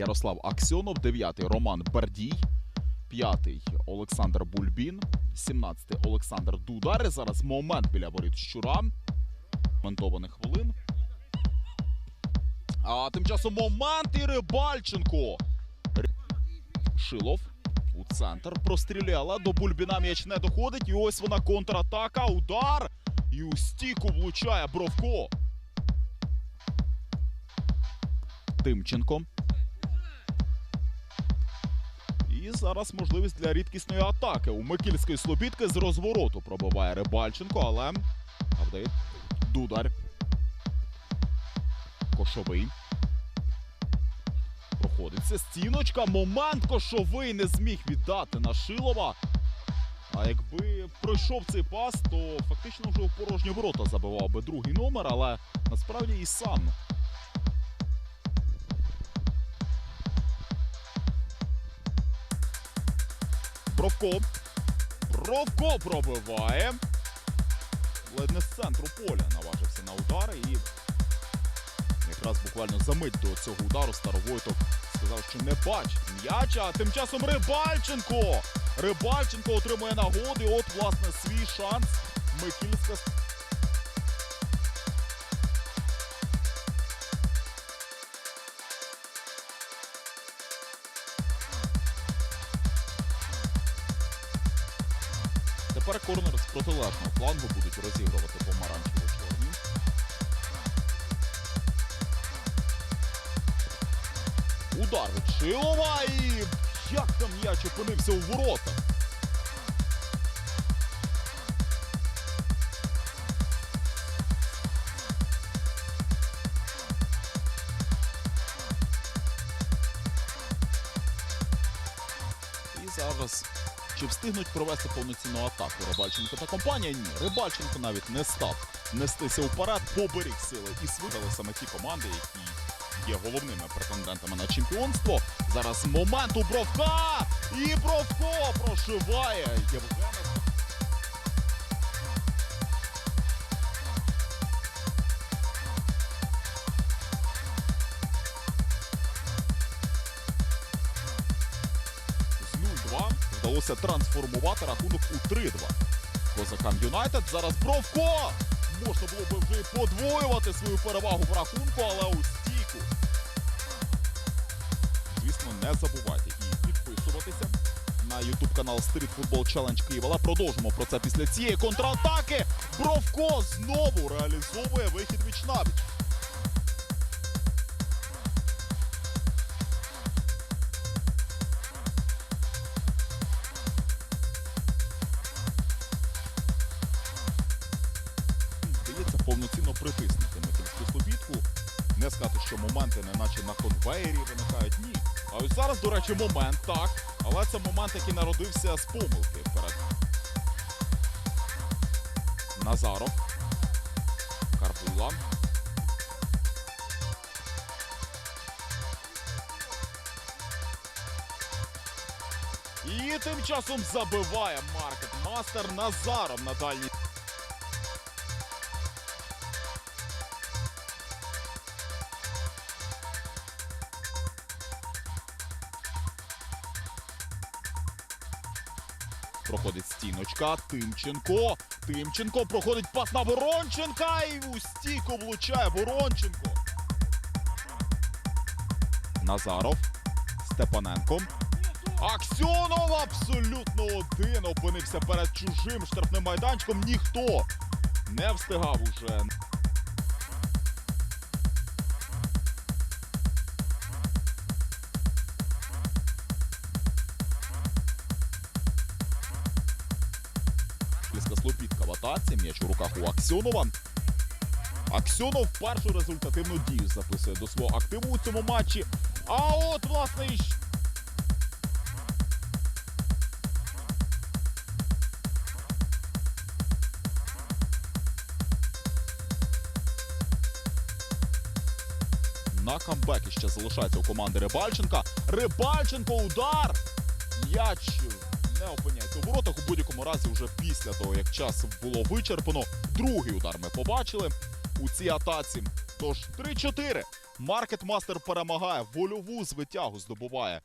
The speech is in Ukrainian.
Ярослав Аксьонов, 9-й Роман Бардій, 5-й Олександр Бульбін, 17-й Олександр Дудар. Зараз момент біля воріт щура. Моментованих хвилин. А тим часом момент і Рибальченко. Шилов у центр простріляла. До Бульбіна м'яч не доходить. І ось вона контратака. Удар. І у стійку влучає Бровко. Тимченко. І зараз можливість для рідкісної атаки. У Микільської слобідки з розвороту пробиває Рибальченко, але Авдей. Дудар. Кошовий. Проходиться стіночка. Момент Кошовий не зміг віддати на Шилова. А якби пройшов цей пас, то фактично вже у порожні ворота забивав би другий номер, але насправді і сам Бровко. Бровко пробиває. Ледь не з центру поля наважився на удари і якраз буквально за мить до цього удару Старовойтов сказав, що не бачить м'яча. А тим часом Рибальченко. Рибальченко отримує нагоди. От, власне, свій шанс. Микільська Тепер корнер з протилежного флангу будуть розігрувати помаранчево-чорні. Удар від і як там м'яч опинився у воротах. І зараз чи встигнуть провести повноцінну атаку Рибальченко та компанія? Ні, Рибальченко навіть не став нестися вперед, поберіг сили і свигали саме ті команди, які є головними претендентами на чемпіонство. Зараз момент у Бровка! І Бровко прошиває Євгена. Вдалося трансформувати рахунок у 3-2. Козакам Юнайтед зараз Бровко! Можна було би вже подвоювати свою перевагу в рахунку, але у стійку. Звісно, не забувайте і підписуватися на YouTube канал Street Football Challenge Київ. Але продовжимо про це після цієї контратаки. Бровко знову реалізовує вихід віч повноцінно притиснути Микільську слобідку. Не сказати, що моменти не наче на конвеєрі виникають. Ні. А ось зараз, до речі, момент, так. Але це момент, який народився з помилки перед Назаров. Карбула. І тим часом забиває маркет мастер Назаров на дальній. Проходить стіночка. Тимченко. Тимченко проходить пас на Воронченка. І у стійку влучає Воронченко. Назаров. Степаненко. Аксьонов абсолютно один. Опинився перед чужим штрафним майданчиком. Ніхто не встигав уже. Розпліска Слобідка в атаці. М'яч у руках у Аксьонова. Аксьонов першу результативну дію записує до свого активу у цьому матчі. А от, власне, і на камбекі ще залишається у команди Рибальченка. Рибальченко удар! М'яч не опиняється у воротах. У будь-якому разі, вже після того, як час було вичерпано. Другий удар ми побачили у цій атаці. Тож 3-4. Маркетмастер перемагає, вольову звитягу здобуває